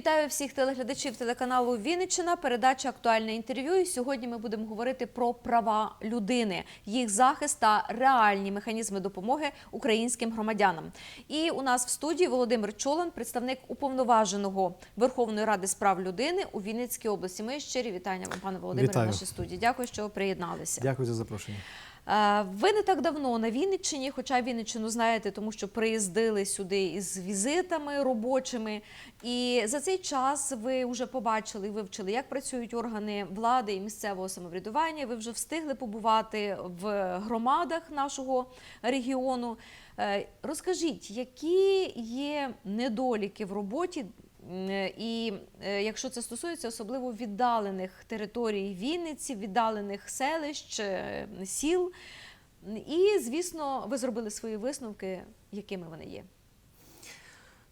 Вітаю всіх телеглядачів телеканалу Вінниччина. Передача актуальне інтерв'ю. І сьогодні ми будемо говорити про права людини, їх захист та реальні механізми допомоги українським громадянам. І у нас в студії Володимир Чолан, представник уповноваженого Верховної Ради з прав людини у Вінницькій області. Ми щирі вітання вам, пане Володимире, в нашій студії. Дякую, що ви приєдналися. Дякую за запрошення. Е, Ви не так давно на Вінниччині, хоча Вінниччину знаєте, тому що приїздили сюди із візитами робочими. І за цей час ви вже побачили і вивчили, як працюють органи влади і місцевого самоврядування. Ви вже встигли побувати в громадах нашого регіону. Е, Розкажіть, які є недоліки в роботі І е, якщо це стосується особливо віддалених територій Вінниці, віддалених селищ, е, сіл. І, звісно, ви зробили свої висновки, якими вони є.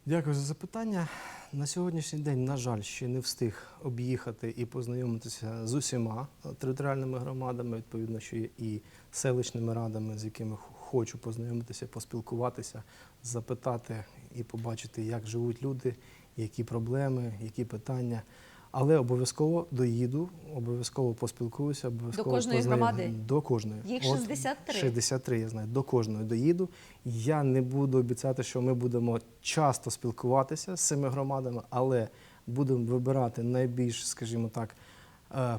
Дякую за запитання. На сьогоднішній день, на жаль, ще не встиг об'їхати і познайомитися з усіма е, територіальними громадами, відповідно, що і селищними радами, з якими хочу познайомитися, поспілкуватися, запитати і побачити, як живуть люди, які проблеми, які питання. Але обов'язково доїду, обов'язково поспілкуюся, обов'язково кожної познайом- громади? До кожної. Їх От 63. 63, я знаю. До кожної доїду. Я не буду обіцяти, що ми будемо часто спілкуватися з цими громадами, але будемо вибирати найбільш, скажімо так, е,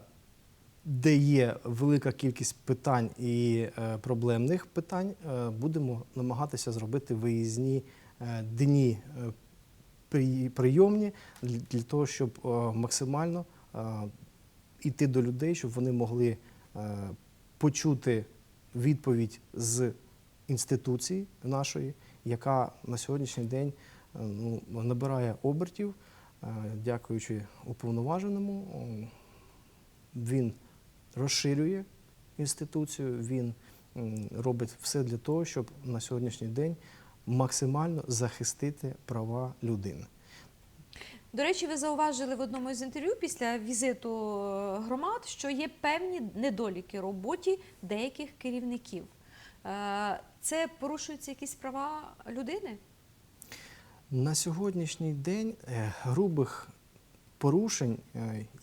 де є велика кількість питань і е, проблемних питань, е, будемо намагатися зробити виїзні дні прийомні для того, щоб е, максимально е, йти до людей, щоб вони могли е, почути відповідь з інституції нашої, яка на сьогоднішній день е, ну, набирає обертів, е, дякуючи уповноваженому. Він розширює інституцію, він робить все для того, щоб на сьогоднішній день максимально захистити права людини. До речі, ви зауважили в одному з інтерв'ю після візиту е, громад, що є певні недоліки роботі деяких керівників. Е, Це порушуються якісь права людини? На сьогоднішній день е, грубих порушень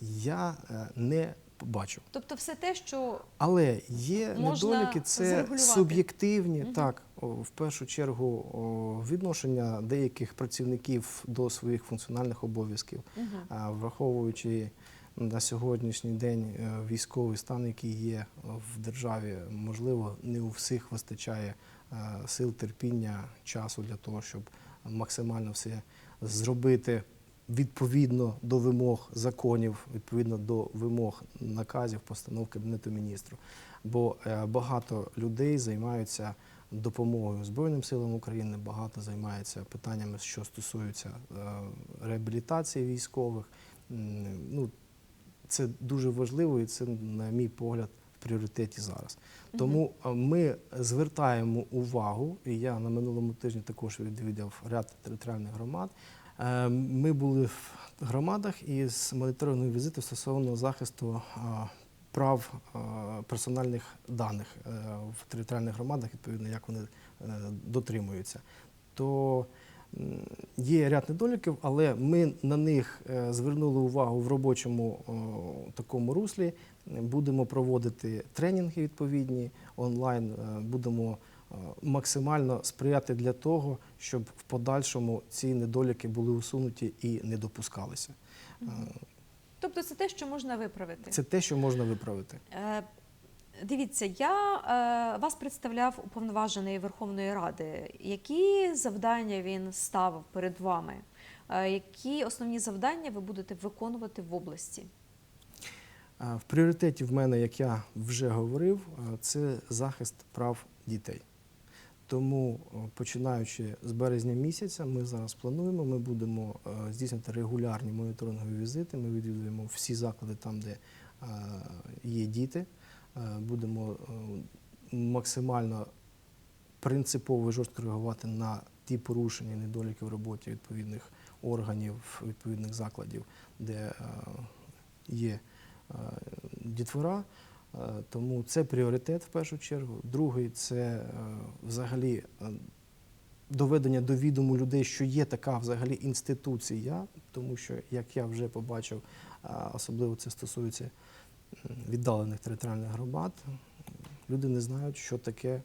я не бачу. Тобто, все те, що Але є Можна недоліки, це суб'єктивні, Мгм. так, в першу чергу відношення деяких працівників до своїх функціональних обов'язків. А, враховуючи на сьогоднішній день е, військовий стан, який є в державі, можливо, не у всіх вистачає е, сил, терпіння, часу для того, щоб максимально все зробити відповідно до вимог законів, відповідно до вимог наказів, постанов Кабінету міністрів. Бо е, багато людей займаються допомогою Збройним силам України, багато займаються питаннями, що стосуються е, реабілітації військових. Ну, це дуже важливо і це, на мій погляд, в пріоритеті зараз. Тому е, ми звертаємо увагу, і я на минулому тижні також відвідав ряд територіальних громад. Е, Ми були в громадах із моніторинговим візитом стосовно захисту е, прав е, персональних даних в територіальних громадах, відповідно, як вони дотримуються. То є ряд недоліків, але ми на них звернули увагу в робочому такому руслі. Будемо проводити тренінги відповідні онлайн, будемо максимально сприяти для того, щоб в подальшому ці недоліки були усунуті і не допускалися. Е, тобто, це те, що можна виправити. Це те, що можна виправити. Е, Дивіться, я е, вас представляв уповноважений Верховної Ради. Які завдання він ставив перед вами? Е, які основні завдання ви будете виконувати в області? Е, В пріоритеті в мене, як я вже говорив, е, це захист прав дітей. Тому, е, починаючи з березня місяця, ми зараз плануємо, ми будемо е, здійснювати регулярні моніторингові візити. Ми відвідуємо всі заклади там, де е, є діти. Будемо максимально принципово і жорстко реагувати на ті порушення, недоліки в роботі відповідних органів, відповідних закладів, де є дітвора. Е, Тому це пріоритет в першу чергу. Другий це е, взагалі е, доведення до відому людей, що є така взагалі інституція, тому що, як я вже побачив, особливо це стосується віддалених територіальних громад, люди не знають, що таке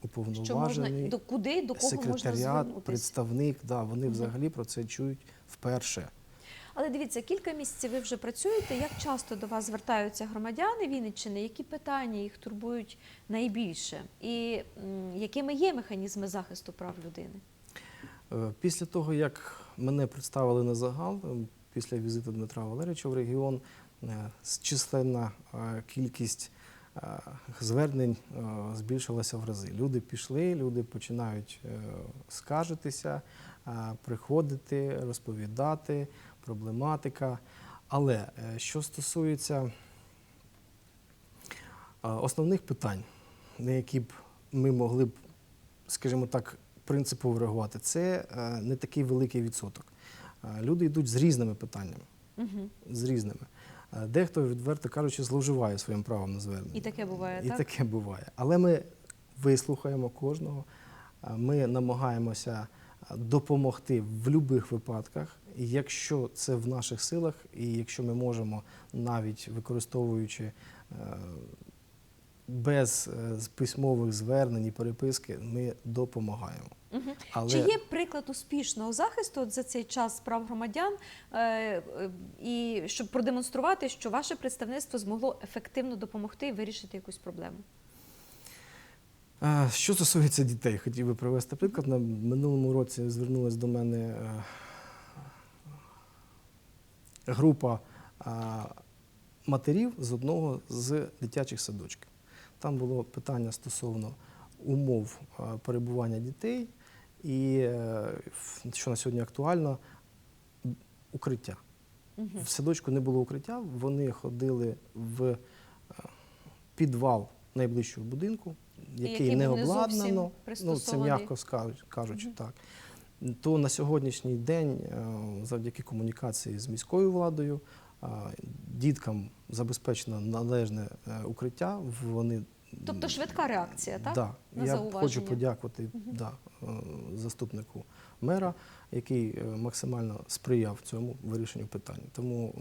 Що можна уповноважений до куди до кого секретаріат, звернутися? представник. Да, вони Мгм. взагалі про це чують вперше. Але дивіться, кілька місяців ви вже працюєте. Як часто до вас звертаються громадяни Вінниччини? Які питання їх турбують найбільше? І якими є механізми захисту прав людини? Е, Після того, як мене представили на загал, е, після візиту Дмитра Валерійовича в регіон, е, численна е, кількість звернень збільшилася в рази. Люди пішли, люди починають скаржитися, приходити, розповідати, проблематика. Але е, що стосується е, основних питань, на які б ми могли б, скажімо так, принципово реагувати, це е, не такий великий відсоток. Люди йдуть з різними питаннями, Угу. з різними. Дехто, відверто кажучи, зловживає своїм правом на звернення. І таке буває, І так? таке буває. Але ми вислухаємо кожного, ми намагаємося допомогти в будь-яких випадках. І якщо це в наших силах, і якщо ми можемо, навіть використовуючи е, без е, письмових звернень і переписки, ми допомагаємо. Угу. Але Чи є приклад успішного захисту за цей час прав громадян, е, і щоб продемонструвати, що ваше представництво змогло ефективно допомогти вирішити якусь проблему? Що стосується дітей, хотів би привести приклад. На минулому році звернулася до мене група матерів з одного з дитячих садочків. Там було питання стосовно умов перебування дітей і, е, що на сьогодні актуально, укриття. Угу. В садочку не було укриття, вони ходили в е, підвал найближчого будинку, який, який не обладнано, ну це м'яко кажучи Мгм. так. То на сьогоднішній день, е, завдяки комунікації з міською владою, е, діткам забезпечено належне е, укриття. Вони Тобто швидка реакція, так? Да. на Я зауваження? хочу подякувати Мгм. да, заступнику мера, який максимально сприяв цьому вирішенню питання. Тому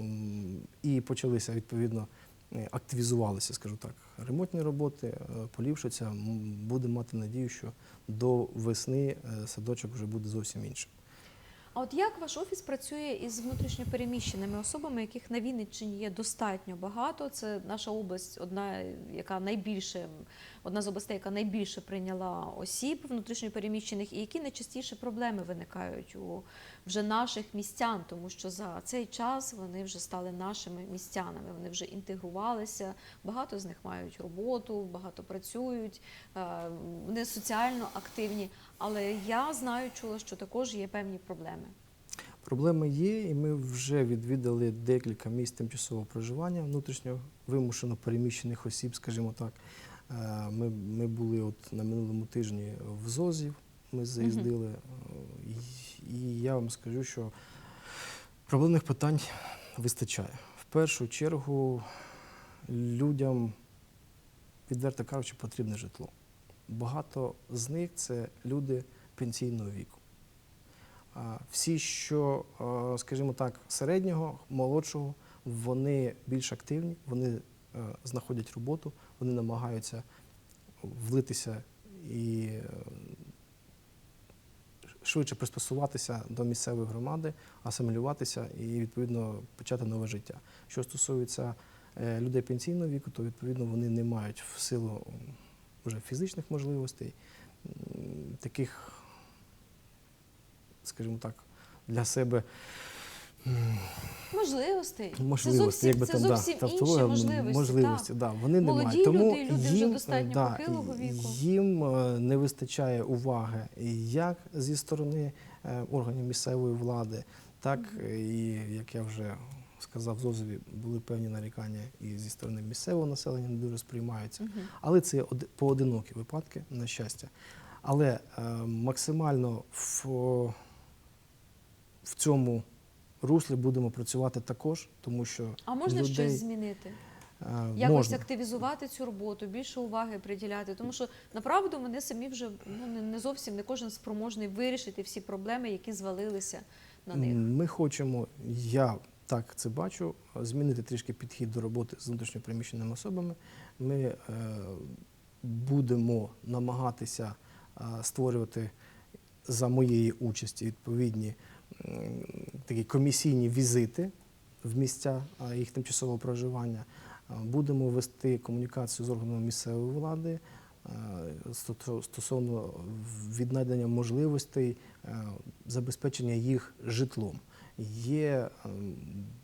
і почалися відповідно. Е, Активізувалися, скажу так, ремонтні роботи, е, поліпшаться. Будемо мати надію, що до весни е, садочок вже буде зовсім іншим. А от як ваш офіс працює із внутрішньопереміщеними особами, яких на Вінниччині є достатньо багато? Це наша область, одна, яка найбільше, одна з областей, яка найбільше прийняла осіб внутрішньопереміщених, і які найчастіше проблеми виникають у вже наших містян, тому що за цей час вони вже стали нашими містянами, вони вже інтегрувалися. Багато з них мають роботу, багато працюють, е, вони соціально активні. Але я знаю, чула, що також є певні проблеми. Проблеми є, і ми вже відвідали декілька місць тимчасового проживання внутрішньо вимушено переміщених осіб, скажімо так. Е, Ми, ми були от на минулому тижні в ЗОЗів, ми заїздили, е, і- і я вам скажу, що проблемних питань вистачає. В першу чергу людям, відверто кажучи, потрібне житло. Багато з них це люди пенсійного віку. Всі, що, скажімо так, середнього, молодшого, вони більш активні, вони знаходять роботу, вони намагаються влитися і е, швидше пристосуватися до місцевої громади, асимілюватися і відповідно почати нове життя. Що стосується е, людей пенсійного віку, то відповідно вони не мають в силу вже фізичних можливостей таких скажімо так, для себе Можливостей. можливості, це зовсім, якби там да, інші тавтологія, можливості. можливості да, вони не Молоді мають. Тому люди вже їм, достатньо е, да, похилого віку. їм е, не вистачає уваги як зі сторони е, органів місцевої влади, так і, як я вже сказав, Зозові були певні нарікання і зі сторони місцевого населення не дуже сприймаються. Мгм. Але це од- поодинокі випадки, на щастя. Але е, максимально в, в цьому руслі будемо працювати також, тому що А можна людей, щось змінити? е, Якось можна. активізувати цю роботу, більше уваги приділяти, тому що направду вони самі вже ну не зовсім не кожен спроможний вирішити всі проблеми, які звалилися на них. Ми хочемо, я так це бачу, змінити трішки підхід до роботи з внутрішньопереміщеними особами. Ми е, будемо намагатися е, створювати за моєї участі відповідні м, такі комісійні візити в місця е, їх тимчасового проживання. Е, Будемо вести комунікацію з органами місцевої влади е, стосовно віднайдення можливостей е, забезпечення їх житлом. Є ем,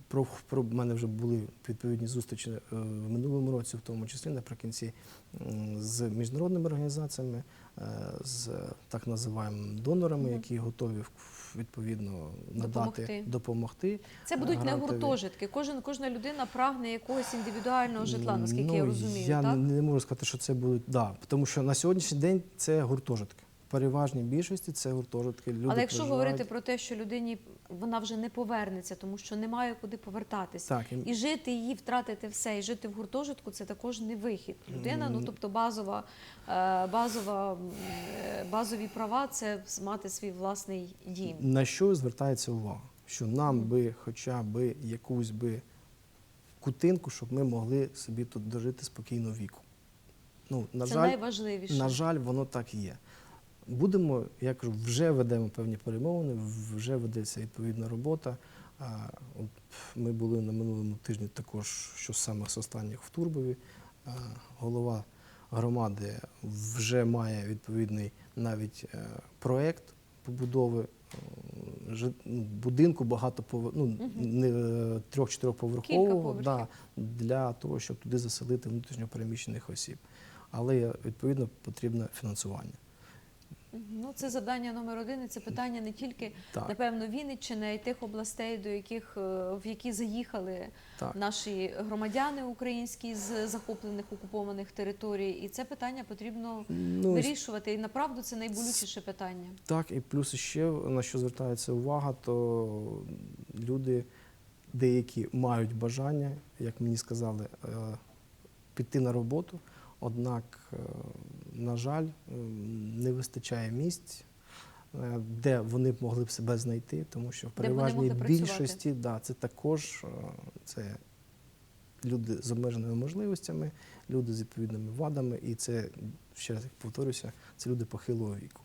про, про в мене вже були відповідні зустрічі е, в минулому році, в тому числі наприкінці з міжнародними організаціями, е, з так називаємо донорами, Мгм. які готові відповідно надати Допомогти. допомогти. Це будуть не гуртожитки. Кожен кожна людина прагне якогось індивідуального житла, наскільки ну, я розумію. Я так? не, не можу сказати, що це будуть да, тому що на сьогоднішній день це гуртожитки. Переважній більшості це гуртожитки. Люди Але якщо проживають. говорити про те, що людині вона вже не повернеться, тому що немає куди повертатися. так, і- І жити її, втратити все, і жити в гуртожитку це також не вихід. Людина, ну тобто базова, е, базова, е, базові права це мати свій власний дім. На що звертається увага? Що нам би хоча б якусь би кутинку, щоб ми могли собі тут дожити спокійно віку. Ну, на це жаль, найважливіше. на жаль, воно так і є. Будемо, я кажу, вже ведемо певні перемовини, вже ведеться відповідна робота. А, от Ми були на минулому тижні також, що саме з останніх в Турбові. Голова громади вже має відповідний навіть е, проект побудови е, ну, будинку багато ну, не е, трьох-чотирьохповерхового да, для того, щоб туди заселити внутрішньопереміщених осіб. Але відповідно потрібне фінансування. Ну, це завдання номер один. І це питання не тільки Так, напевно Вінниччини, а й тих областей, до яких е, в які заїхали так. наші громадяни українські з захоплених окупованих територій. І це питання потрібно Ну, вирішувати. І направду це найболючіше питання. Так, і плюс ще на що звертається увага, то люди деякі мають бажання, як мені сказали, е, піти на роботу, однак, е, на жаль, е, не вистачає місць. е, Де вони б могли б себе знайти, тому що в переважній більшості да, це також це люди з обмеженими можливостями, люди з відповідними вадами, і це ще раз повторюся, це люди похилого віку.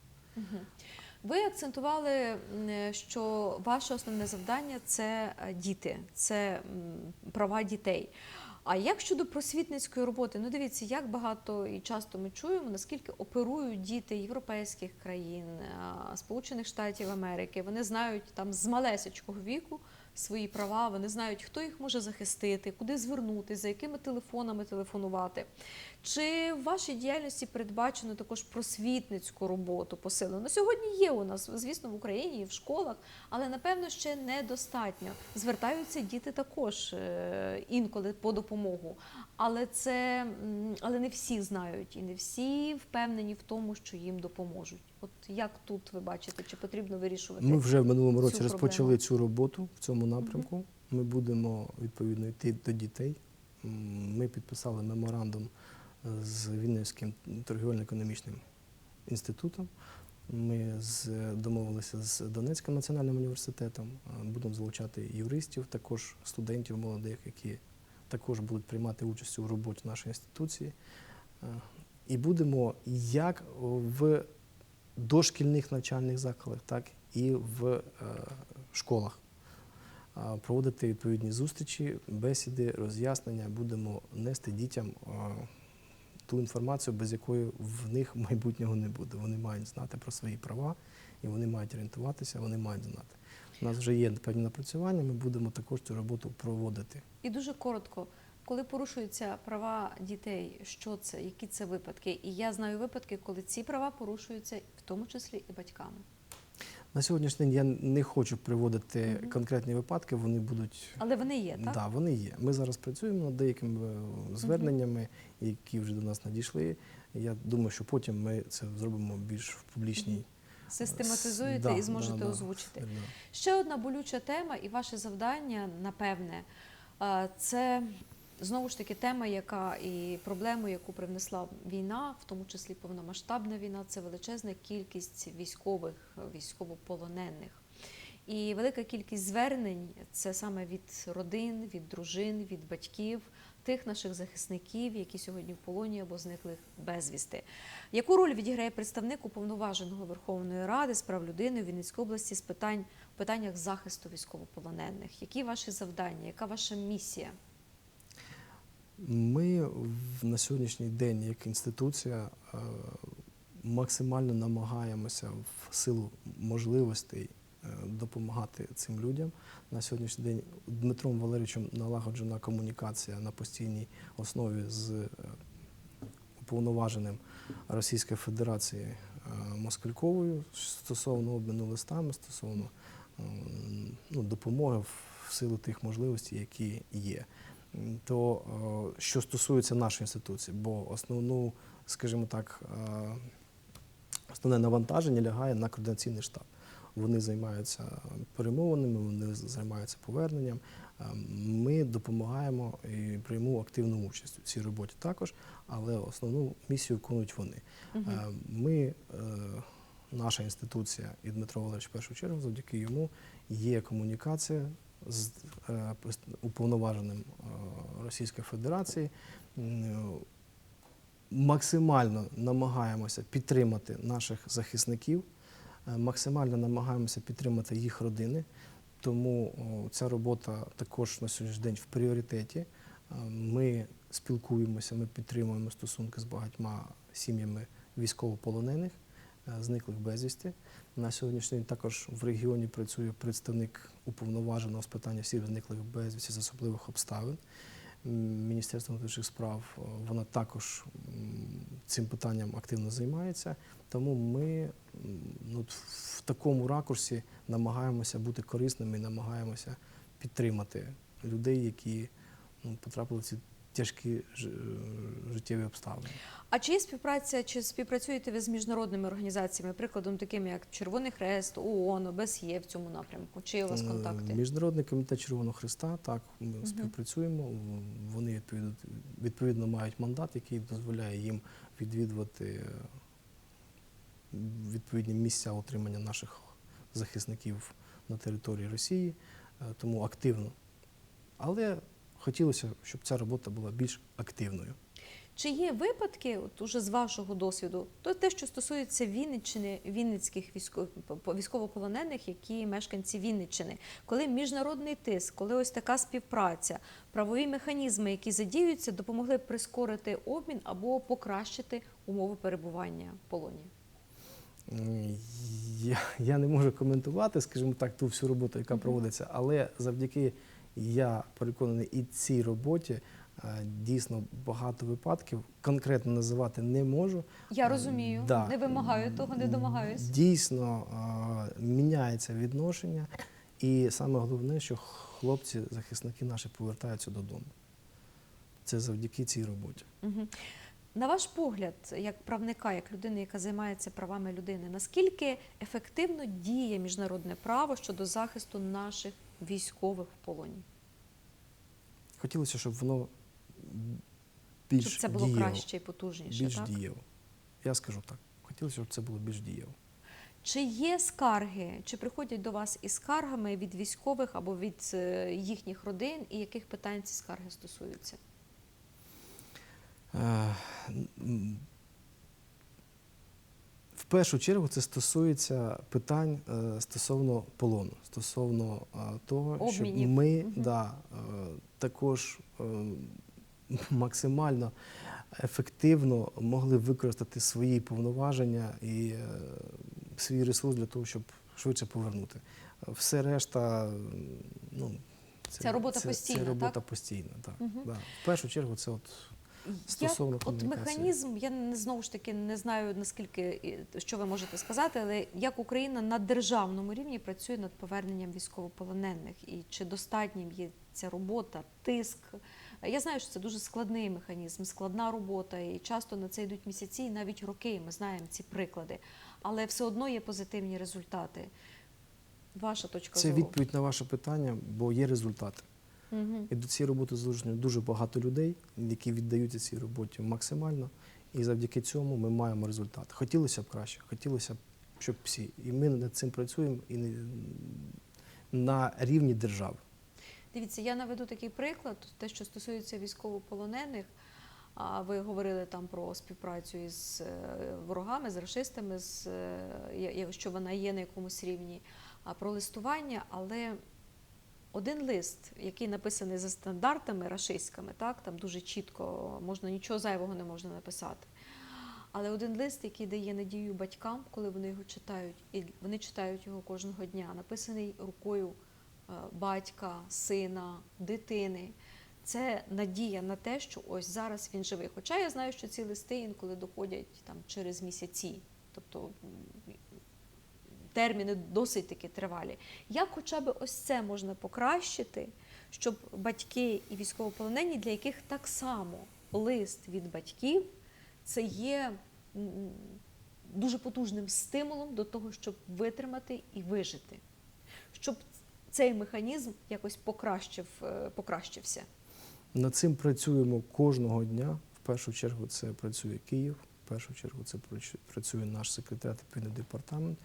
Ви акцентували, що ваше основне завдання це діти, це права дітей. А як щодо просвітницької роботи? Ну дивіться, як багато і часто ми чуємо, наскільки оперують діти європейських країн, Сполучених Штатів Америки. Вони знають там з малесечкого віку свої права, вони знають, хто їх може захистити, куди звернутися, за якими телефонами телефонувати. Чи в вашій діяльності передбачено також просвітницьку роботу посилену? На сьогодні є у нас, звісно, в Україні і в школах, але напевно ще недостатньо. Звертаються діти також е, інколи по допомогу. Але це але не всі знають і не всі впевнені в тому, що їм допоможуть. От як тут ви бачите, чи потрібно вирішувати? Ми вже в минулому році цю розпочали проблему. цю роботу в цьому напрямку. Ми будемо відповідно йти до дітей. Ми підписали меморандум е, з Вінницьким торгівельно-економічним інститутом. Ми домовилися з Донецьким національним університетом. Е, Будемо залучати юристів, також студентів молодих, які також будуть приймати участь у роботі нашої інституції. Е, І будемо як в дошкільних навчальних закладах, так і в е, школах. Проводити відповідні зустрічі, бесіди, роз'яснення, будемо нести дітям ту інформацію, без якої в них майбутнього не буде. Вони мають знати про свої права і вони мають орієнтуватися, вони мають знати. У нас вже є певні напрацювання, ми будемо також цю роботу проводити. І дуже коротко, коли порушуються права дітей, що це, які це випадки? І я знаю випадки, коли ці права порушуються, в тому числі і батьками. На сьогоднішній день я не хочу приводити Мгм. конкретні випадки, вони будуть Але вони є, так? Да, вони є. Ми зараз працюємо над деякими е, зверненнями, які вже до нас надійшли. Я думаю, що потім ми це зробимо більш в публічній. Систематизуєте Да, і зможете да, да. озвучити. Да. Ще одна болюча тема, і ваше завдання, напевне, е, це Знову ж таки, тема, яка і проблему, яку привнесла війна, в тому числі повномасштабна війна, це величезна кількість військових, військовополонених. І велика кількість звернень це саме від родин, від дружин, від батьків, тих наших захисників, які сьогодні в полоні або зникли безвісти. Яку роль відіграє представник уповноваженого Верховної Ради з прав людини у Вінницькій області з питань в питаннях захисту військовополонених? Які ваші завдання? Яка ваша місія? Ми на сьогоднішній день, як інституція, е, максимально намагаємося в силу можливостей е, допомагати цим людям. На сьогоднішній день Дмитром Валерійовичем налагоджена комунікація на постійній основі з е, уповноваженим Російської Федерації Москальковою стосовно обміну листами, стосовно ну, допомоги в силу тих можливостей, які є. То е, що стосується нашої інституції, бо основну, скажімо так, е, основне навантаження лягає на координаційний штаб. Вони займаються перемовинами, вони займаються поверненням. Е, Ми допомагаємо і приймемо активну участь у цій роботі також, але основну місію виконують вони. Е, Ми, наша інституція і Дмитро Валерійович в першу чергу, завдяки йому є комунікація з е, уповноваженим е, Російської Федерації. Максимально намагаємося підтримати наших захисників, е, максимально намагаємося підтримати їх родини. Тому ця робота також на сьогоднішній день в пріоритеті. Е, Ми спілкуємося, ми підтримуємо стосунки з багатьма сім'ями військовополонених, е, зниклих безвісти. На сьогоднішній день також в регіоні працює представник уповноваженого з питання всіх зниклих безвісті з особливих обставин. Міністерство внутрішніх справ е, вона також цим питанням активно займається. Тому ми ну, в такому ракурсі намагаємося бути корисними намагаємося підтримати людей, які ну, потрапили в ці тяжкі е, життєві обставини. А чи є співпраця, чи співпрацюєте ви з міжнародними організаціями, прикладом такими як Червоний Хрест, ООН, ОБСЄ в цьому напрямку? Чи є у вас Е, контакти? Міжнародний комітет Червоного Христа, так, ми співпрацюємо. Вони відповідно, відповідно мають мандат, який дозволяє їм відвідувати е, відповідні місця отримання наших захисників на території Росії, е, тому активно. Але хотілося, щоб ця робота була більш активною. Чи є випадки, от уже з вашого досвіду, то те, що стосується Вінниччини, вінницьких військо- військовополонених, які мешканці Вінниччини, коли міжнародний тиск, коли ось така співпраця, правові механізми, які задіюються, допомогли прискорити обмін або покращити умови перебування в полоні? Я, я не можу коментувати, скажімо так, ту всю роботу, яка проводиться, але завдяки, я переконаний, і цій роботі е, дійсно багато випадків конкретно називати не можу. Я розумію, Да. не вимагаю того, не домагаюсь. Дійсно е, міняється відношення, і саме головне, що хлопці, захисники наші повертаються додому. Це завдяки цій роботі. На ваш погляд, як правника, як людини, яка займається правами людини, наскільки ефективно діє міжнародне право щодо захисту наших військових в полоні? Хотілося, щоб воно більш Щоб це було діяло. краще і потужніше, більш так? дієво. Я скажу так. Хотілося, щоб це було більш дієво. Чи є скарги, чи приходять до вас із скаргами від військових або від е, їхніх родин, і яких питань ці скарги стосуються? Е, м, першу чергу це стосується питань е, стосовно полону, стосовно е, того, щоб ми Мгм. да, е, також максимально ефективно могли використати свої повноваження і свій ресурс для того, щоб швидше повернути. Все решта, ну, Це робота постійна, Це робота так? постійна, так. Мгм. Да. В першу чергу це от Стосовно як, от механізм, я не знову ж таки не знаю наскільки що ви можете сказати, але як Україна на державному рівні працює над поверненням військовополонених, і чи достатнім є ця робота, тиск? Я знаю, що це дуже складний механізм, складна робота, і часто на це йдуть місяці, і навіть роки. Ми знаємо ці приклади, але все одно є позитивні результати. Ваша точка Це зору. відповідь на ваше питання, бо є результати. Мгм. І до цієї роботи залучено дуже багато людей, які віддаються цій роботі максимально. І завдяки цьому ми маємо результат. Хотілося б краще, хотілося б, щоб всі. І ми над цим працюємо і на рівні держави. Дивіться, я наведу такий приклад, те, що стосується військовополонених. А ви говорили там про співпрацю із е, ворогами, з расистами, з, е, що вона є на якомусь рівні, про листування, але один лист, який написаний за стандартами рашистськими, так, там дуже чітко можна нічого зайвого не можна написати. Але один лист, який дає надію батькам, коли вони його читають, і вони читають його кожного дня, написаний рукою е, батька, сина, дитини. Це надія на те, що ось зараз він живий. Хоча я знаю, що ці листи інколи доходять там через місяці, тобто терміни досить таки тривалі. Як хоча б ось це можна покращити, щоб батьки і військовополонені, для яких так само лист від батьків це є дуже потужним стимулом до того, щоб витримати і вижити, щоб цей механізм якось покращив, е, покращився. Над цим працюємо кожного дня. В першу чергу це працює Київ, в першу чергу це працює наш секретар відповідний департамент,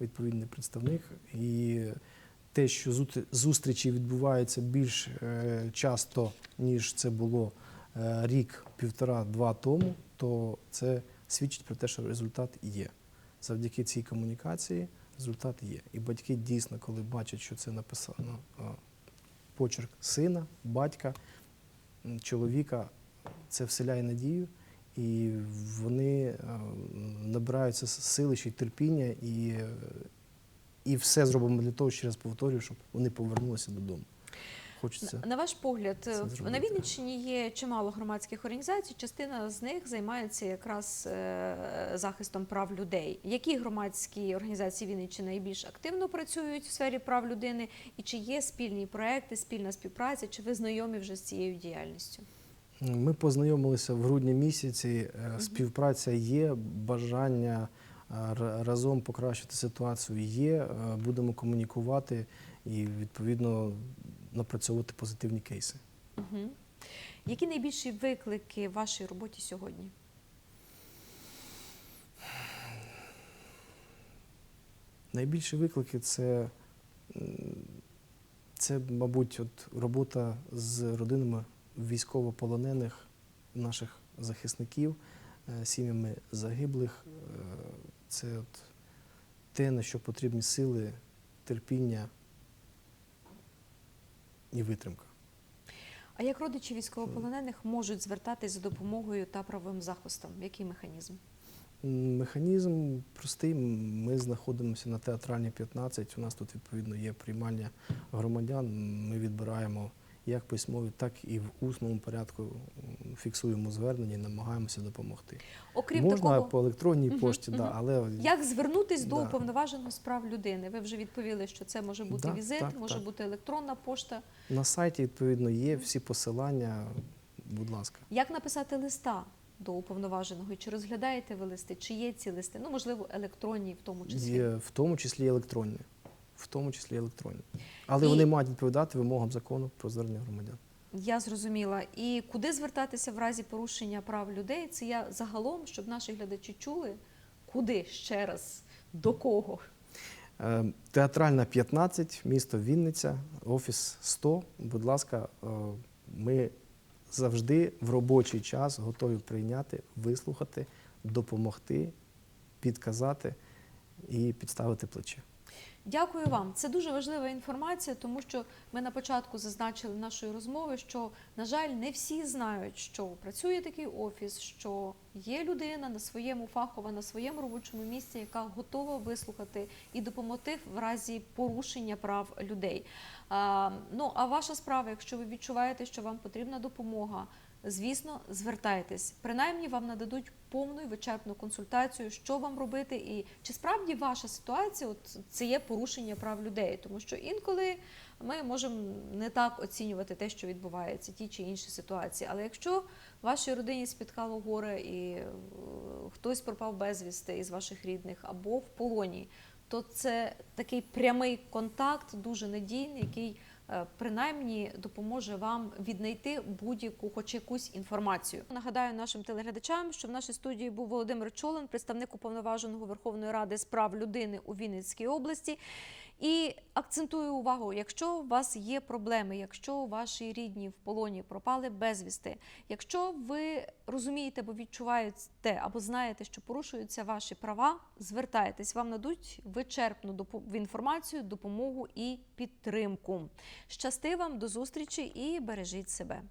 відповідний представник. І те, що зустрічі відбуваються більш е, часто, ніж це було е, рік, півтора-два тому, то це свідчить про те, що результат є. Завдяки цій комунікації результат є. І батьки дійсно, коли бачать, що це написано е, почерк сина, батька, чоловіка, це вселяє надію, і вони е, набираються сили ще й терпіння, і, і все зробимо для того, ще раз повторюю, щоб вони повернулися додому. Хочеться. На ваш погляд, е, на Вінниччині є чимало громадських організацій. Частина з них займається якраз е, захистом прав людей. Які громадські організації Вінниччини найбільш активно працюють в сфері прав людини? І чи є спільні проекти, спільна співпраця? Чи ви знайомі вже з цією діяльністю? Ми познайомилися в грудні місяці. е, Співпраця є, бажання е, разом покращити ситуацію є. е, Будемо комунікувати і відповідно напрацьовувати позитивні кейси. Угу. Які найбільші виклики в вашій роботі сьогодні? Найбільші виклики це, це, мабуть, от робота з родинами військовополонених наших захисників, е, сім'ями загиблих. Е, Це от те, на що потрібні сили, терпіння і витримка. А як родичі військовополонених можуть звертатись за допомогою та правовим захистом? Який механізм? Механізм простий. Ми знаходимося на театральній 15. У нас тут відповідно є приймальня громадян. Ми відбираємо як письмові, так і в усному порядку фіксуємо звернення і намагаємося допомогти. Окрім Можна такого, по електронній пошті, мгм. да, але Як звернутись до Да. уповноваженого з прав людини? Ви вже відповіли, що це може бути Да, візит, так, може так. бути електронна пошта. на сайті відповідно є всі посилання. Будь ласка. Як написати листа до уповноваженого? І Чи розглядаєте ви листи? Чи є ці листи? Ну, можливо, електронні в тому числі. Є в тому числі електронні. В тому числі електронні. Але І- вони мають відповідати вимогам закону про звернення громадян. Я зрозуміла. І куди звертатися в разі порушення прав людей? Це я загалом, щоб наші глядачі чули, куди ще раз, до кого? Е, Театральна 15, місто Вінниця, офіс 100. Будь ласка, е, ми завжди в робочий час готові прийняти, вислухати, допомогти, підказати і підставити плече. Дякую вам. Це дуже важлива інформація, тому що ми на початку зазначили нашої розмови, що, на жаль, не всі знають, що працює такий офіс, що є людина на своєму фахова, на своєму робочому місці, яка готова вислухати і допомогти в разі порушення прав людей. А, ну а ваша справа, якщо ви відчуваєте, що вам потрібна допомога. Звісно, звертайтесь. Принаймні вам нададуть повну і вичерпну консультацію, що вам робити, і чи справді ваша ситуація от, це є порушення прав людей, тому що інколи ми можемо не так оцінювати те, що відбувається, ті чи інші ситуації. Але якщо вашій родині спіткало горе і е, хтось пропав безвісти із ваших рідних або в полоні, то це такий прямий контакт, дуже надійний, який принаймні допоможе вам віднайти будь-яку, хоч якусь інформацію. Нагадаю нашим телеглядачам, що в нашій студії був Володимир Чолин, представник уповноваженого Верховної Ради з прав людини у Вінницькій області. І акцентую увагу, якщо у вас є проблеми, якщо ваші рідні в полоні пропали безвісти, якщо ви розумієте або відчуваєте, або знаєте, що порушуються ваші права, звертайтесь, вам надуть вичерпну інформацію, допомогу і підтримку. Щасти вам до зустрічі і бережіть себе.